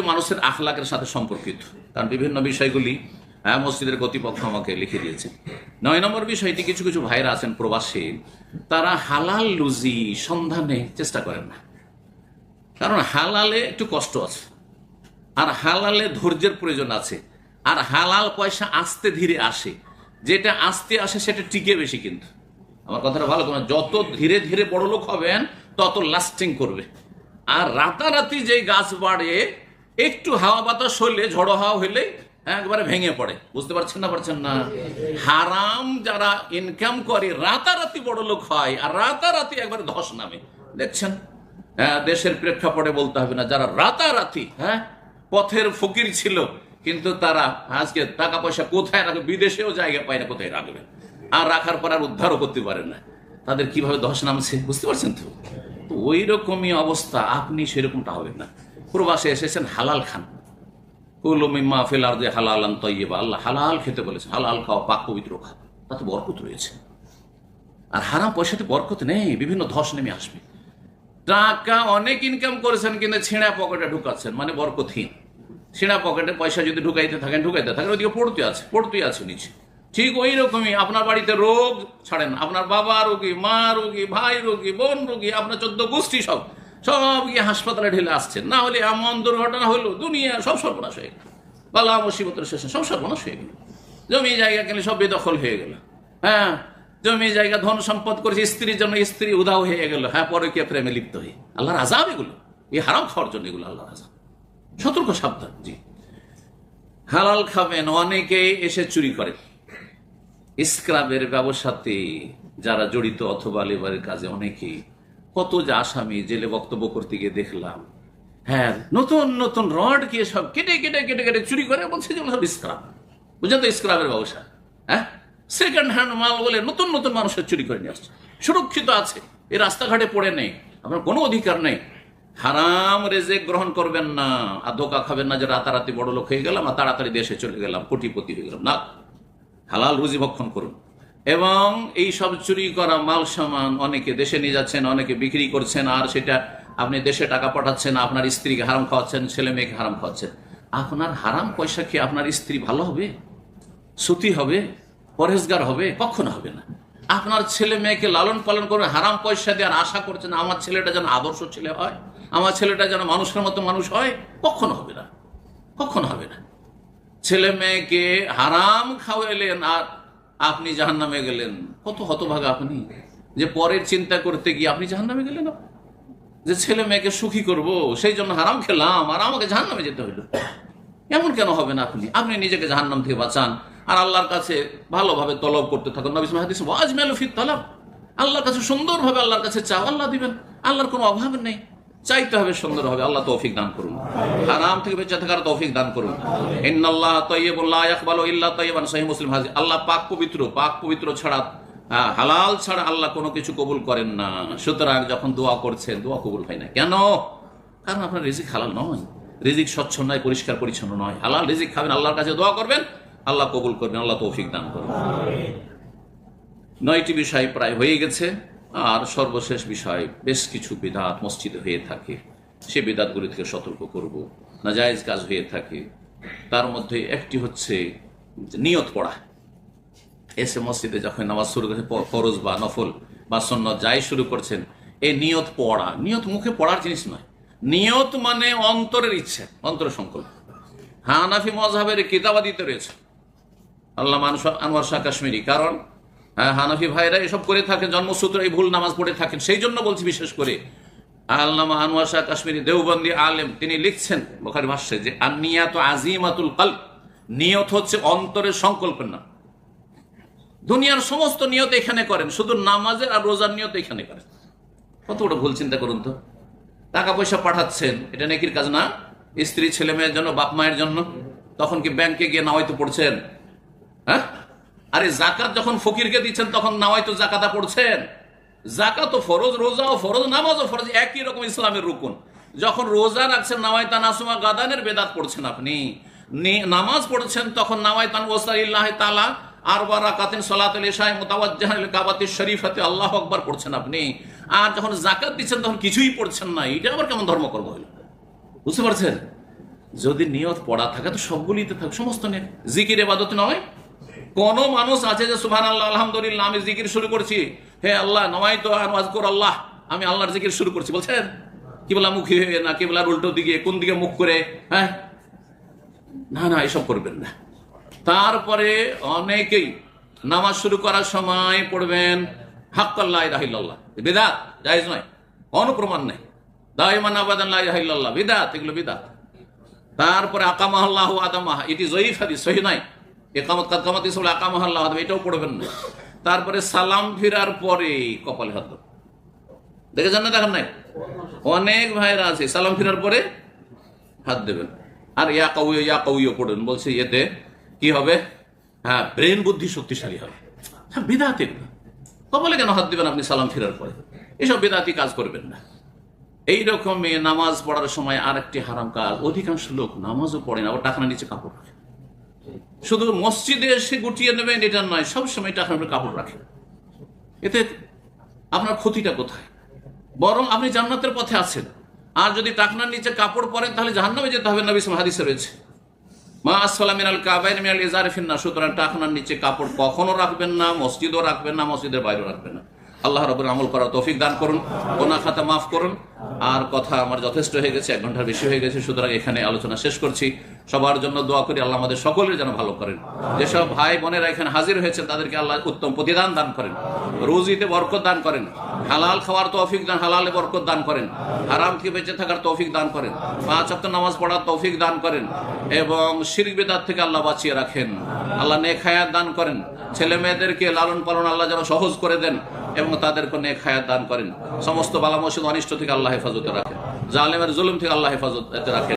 মানুষের আখলাকের সাথে সম্পর্কিত। কারণ বিভিন্ন বিষয়গুলি হ্যাঁ মসজিদের কর্তৃপক্ষ আমাকে লিখে দিয়েছে। নয় নম্বর বিষয়টি, কিছু কিছু ভাইরা আছেন প্রবাসী, তারা হালাল লুজি সন্ধানে চেষ্টা করেন না। কারণ হালালে একটু কষ্ট আছে, আর হালালে ধৈর্যের প্রয়োজন আছে, আর হালাল পয়সা আস্তে ধীরে আসে। যেটা আস্তে আসে, সেটা টিকে বেশি কিন্তু। আমার কথাটা ভালো করে যত ধীরে ধীরে বড় লোক হবেন, তত লাস্টিং করবে। আর রাতারাতি যে গাছ বাড়ে একটু হাওয়া বাতাস হলে ঝড়ো হাওয়া হইলে একবারে ভেঙে পড়ে। বুঝতে পারছেন না পারছেন না? হারাম যারা ইনকাম করে রাতারাতি বড় লোক হয় আর রাতারাতি একবারে ধস নামে। দেখছেন? হ্যাঁ, দেশের প্রেক্ষাপটে বলতে হবে না যারা রাতারাতি হ্যাঁ পথের ফকির ছিল কিন্তু তারা আজকে টাকা পয়সা কোথায় রাখবে বিদেশেও জায়গা পায় না কোথায় রাখবে? আর রাখার পর আর উদ্ধারও করতে পারে না। তাদের কীভাবে ধস নামছে বুঝতে পারছেন তো? ওই রকমই অবস্থা আপনি সেরকমটা হবেন না। প্রবাসে এসেছেন হালাল খান। কুলুমিম্মা ফিল আরদে হালালান তৈবা আল্লাহ হালাল খেতে বলেছে হালাল খাওয়া পাক পবিত্র খাও তাতে বরকত রয়েছে। আর হারাম পয়সাতে বরকত নেই, বিভিন্ন ধস নেমে আসবে। টাকা অনেক ইনকাম করেছেন, কিন্তু ছেঁড়া পকেটে ঢুকাচ্ছেন মানে বরকতহীন। ছেঁড়া পকেটে পয়সা যদি ঢুকাইতে থাকেন ঢুকাইতে থাকেন ওইদিকে পড়তে আছে, পড়তেই আছে নিচে। ঠিক ওই রকমই আপনার বাড়িতে রোগ, ছাড়েন, আপনার বাবা রোগী, মা রোগী, ভাই রোগী, বোন রোগী, আপনার চোদ্দ গোষ্ঠী সব। সব গিয়ে হাসপাতালে ঢেলে আসছেন। না হলে এমন দুর্ঘটনা হলো, দুনিয়া সব সর্বনাশ হয়ে গেল। বালা মুসিবতের শেষে সব সর্বনাশ হয়ে গেল। জমি জায়গা কিনে সব বেদখল হয়ে গেল। হ্যাঁ জমি জায়গা ধন সম্পদ করেছে, স্ত্রীর জন্য স্ত্রী উধাও হয়ে গেল। হ্যাঁ পরে কে প্রেমে লিপ্ত হয়ে। আল্লাহর আজাব এগুলো। এই হারাম খাওয়ার জন্য এগুলো আল্লাহর আজাব সতর্ক, সাবধান, জি। হালাল খাবেন, অনেকেই এসে চুরি করে। স্ক্রাবের ব্যবসাতে যারা জড়িত অথবা লেবারের কাজে অনেকেই কত যে আসামি জেলে বক্তব্য করতে গিয়ে দেখলাম। হ্যাঁ নতুন নতুন রড গিয়ে সব কেটে কেটে কেটে কেটে চুরি করে বলছে যেগুলো সব স্ক্রাব বুঝলেন তো স্ক্রাবের ব্যবসা হ্যাঁ? সেকেন্ড হ্যান্ড মাল বলে নতুন নতুন মানুষের চুরি করে নিয়ে আসছে। সুরক্ষিত আছে, এই রাস্তাঘাটে পড়ে নেই, আপনার কোনো অধিকার নেই। হারাম রেজেক গ্রহণ করবেন না, আর ধোকা খাবেন না যে রাতারাতি বড় লোক হয়ে গেলাম আর তাড়াতাড়ি দেশে চলে গেলাম, কোটিপতি হয়ে গেলাম। না, হালাল রুজি ভক্ষণ করুন। এবং এই সব চুরি করা মাল সামান অনেকে দেশে নিয়ে যাচ্ছেন, অনেকে বিক্রি করছেন, আর সেটা আপনি দেশে টাকা পাঠাচ্ছেন, আপনার স্ত্রীকে হারাম খাওয়াচ্ছেন, ছেলে মেয়েকে হারাম খাওয়াচ্ছেন। আপনার হারাম পয়সা খেয়ে আপনার স্ত্রী ভালো হবে? সুতি হবে? পরেজগার হবে? কখনো হবে না। আপনার ছেলে মেয়েকে লালন পালন করে হারাম পয়সা দেওয়ার আশা করছেন, আমার ছেলেটা যেন আদর্শ ছেলে হয়? আমার ছেলেটা যেন মানুষের মতো মানুষ হয়? কখনো হবে না। কখনো হবে না। ছেলে মেয়েকে হারাম খাওয়াইলেন আর আপনি জাহান নামে গেলেন। কত হতভাগা আপনি। যে পরের চিন্তা করতে গিয়ে আপনি জাহান নামে গেলেন? যে ছেলে মেয়েকে সুখী করব, সেই জন্য হারাম খেলাম, আর আমাকে জাহান নামে যেতে হইল। এমন কেন হবে না আপনি? আপনি নিজেকে জাহান নাম থেকে বাঁচান। আর আল্লাহর কাছে ভালোভাবে তলব করতে থাকুন। নবী আজমালু ফিত আল্লাহর কাছে সুন্দরভাবে আল্লাহর কাছে চাও আল্লাহ দিবেন। আল্লাহর কোনো অভাব নেই। চাইতে হবে সুন্দর হবে আল্লাহ তৌফিক দান করুন। হারাম থেকে বেঁচে থাকার তৌফিক দান করুন। ইন্নাল্লাহ তাইয়্যিবুন লা ইয়াকবালু ইল্লা তাইয়্যিবান সহিহ মুসলিম হাজি আল্লাহ পাক পবিত্র পাক পবিত্র ছাড়া হালাল ছাড়া আল্লাহ কোনো কিছু কবুল করেন না। সুতরাং যখন দোয়া করছেন দোয়া কবুল হয় না। কেন? কারণ আপনার রিজিক হালাল নয়। রিজিক স্বচ্ছ নয় পরিষ্কার পরিচ্ছন্ন নয়। হালাল রিজিক খাবেন আল্লাহর কাছে দোয়া করবেন আল্লাহ কবুল করবেন আল্লাহ তৌফিক দান করবেন নয়টি বিষয় প্রায় হয়ে গেছে। আর সর্বশেষ বিষয়, বেশ কিছু বিদাত মসজিদে হয়ে থাকে। সে বিদাতগুলি থেকে সতর্ক করব। নাজায়েজ কাজ হয়ে থাকে। তার মধ্যে একটি হচ্ছে নিয়ত পড়া। এসে মসজিদে যখন নামাজ শুরু করছে ফরজ বা নফল বা সন্ন্যত যাই শুরু করছেন, এই নিয়ত পড়া, নিয়ত মুখে পড়ার জিনিস নয়। নিয়ত মানে অন্তরের ইচ্ছে, অন্তর সংকল্প। হানাফি মজাবের কিতাবাদিতে রয়েছে। আল্লাহ মানুষ আনোয়ার শাহ কাশ্মীরি। কারণ হানাফি ভাইরা এসব করে থাকেন, জন্মসূত্র এই ভুল নামাজ পড়ে থাকেন। সেই জন্য বলছি বিশেষ করে আল্লামা আনোয়ার শাহ কাশ্মীরি দেওবন্দি আলেম, তিনি লিখছেন বোখারি ভাষ্যে যে আনিয়াত আজিমাতুল কাল নিয়ত হচ্ছে অন্তরের সংকল্পের নাম দুনিয়ার সমস্ত নিয়ত এখানে করেন, শুধু নামাজের আর রোজার নিয়ত এখানে করেন। কত বড় ভুল চিন্তা করুন তো। টাকা পয়সা পাঠাচ্ছেন, এটা নেকির কাজ না। স্ত্রী, ছেলে মেয়ের জন্য, বাপ মায়ের জন্য। তখন কি ব্যাংকে গিয়ে নাওয়াইতে পড়ছেন? হ্যাঁ? আরে জাকাত যখন ফকিরকে দিচ্ছেন, তখন নাওয়াইতো জাকাতা পড়ছেন। জাকাত ও ফরজ রোজা ও ফরজ নামাজ ও ফরজ, একই রকম ইসলামের রুকুন। যখন রোজা রাখছেন নাওয়াইতা নাসুমা গাদানের বেদাত পড়ছেন আপনি। নামাজ পড়ছেন, তখন নাওয়াইতান ওসাইল্লাহ তালা আর বারাকাতিন সলাতুল ইশাই মুতাওয়াজ্জাহান লিল কাবাতিশ শরীফাতে আল্লাহু পড়ছেন আপনি। আর যখন জাকাত দিচ্ছেন, তখন কিছুই পড়ছেন এটা আবার কেমন ধর্মকর্ম বুঝতে পারছেন? যদি নিয়ত পড়া থাকে, তো সবগুলিতে থাকে, সমস্ত নিয়ে জিকির এবাদত নয়। কোন মানুষ আছে যে সুহান আল্লাহ আলহামদুলিল্লাহ, আমি জিকির শুরু করছি। হে আল্লাহ নমাই তো আল্লাহ, আমি আল্লাহর জিকির শুরু করছি। বলছেন, কিবলা মুখী হয়ে না, কিবলার উল্টো দিকে, কোন দিকে মুখ করে হ্যাঁ? না না, এসব করবেন না। তারপরে অনেকেই নামাজ শুরু করার সময় পড়বেন হাক্কাল্লাহ বেদাত নয় বিদাত, এগুলো বিদাত। তারপরে আকামাহ আদামাহ, এটি জয়ীফ হাদিস, সহি নাই একামত কাদ কামাত ইসলাম আকামাহ আল্লাহ এটাও পড়বেন না। তারপরে সালাম ফিরার পরে কপালে হাত। দেখেছেন না দেখেন নাই? অনেক ভাইরা আছে, সালাম ফিরার পরে হাত দেবেন। আর ইয়া কাউয়, ইয়া পড়েন, বলছে এতে কি হবে? হ্যাঁ ব্রেন বুদ্ধি শক্তিশালী হবে। হ্যাঁ বিদাতি কপালে কেন হাত দিবেন আপনি সালাম ফিরার পরে? এসব বেদাতি কাজ করবেন না। এইরকমই নামাজ পড়ার সময় আর একটি হারাম কাজ, অধিকাংশ লোক নামাজও পড়ে না, আবার টাকার নিচে কাপড় রাখে শুধু মসজিদে এসে গুটিয়ে নেবেন, এটা নয় সবসময় টাকার উপরে কাপড় রাখেন। এতে আপনার ক্ষতিটা কোথায়? বরং আপনি জান্নাতের পথে আছেন। আর যদি টাকনার নিচে কাপড় পরেন, তাহলে জাহান্নামে যেতে হবে, নবী হাদিসে রয়েছে। মা আসফালা মিনাল কাবাইন মিনাল ইজার ফিন্না সুতরাং টাকনার নিচে কাপড় কখনো রাখবেন না, মসজিদও রাখবেন না, মসজিদের বাইরেও রাখবেন না। আল্লাহ রবুল আমল করার তৌফিক দান করুন ওনা খাতা মাফ করুন। আর কথা আমার যথেষ্ট হয়ে গেছে, এক ঘণ্টার বেশি হয়ে গেছে, সুতরাং এখানে আলোচনা শেষ করছি। সবার জন্য দোয়া করি, আল্লাহ আমাদের সকলের যেন ভালো করেন। যেসব ভাই বোনেরা এখানে হাজির হয়েছেন, তাদেরকে আল্লাহ উত্তম প্রতিদান দান করেন। রুজিতে বরকত দান করেন। হালাল খাওয়ার তৌফিক দান, হালালে বরকত দান করেন। হারাম থেকে বেঁচে থাকার তৌফিক দান করেন। পাঁচ সপ্তাহ নামাজ পড়ার তৌফিক দান করেন এবং শির বেদার থেকে আল্লাহ বাঁচিয়ে রাখেন। আল্লাহ নেক হায়াত দান করেন। ছেলে মেয়েদেরকে লালন পালন আল্লাহ যেন সহজ করে দেন এবং তাদেরকে নেক হায়াত দান করেন। সমস্ত বালা মসজিদ অনিষ্ট থেকে আল্লাহ হেফাজতে রাখেন। জালেমের জুলুম থেকে আল্লাহ হেফাজতে রাখেন।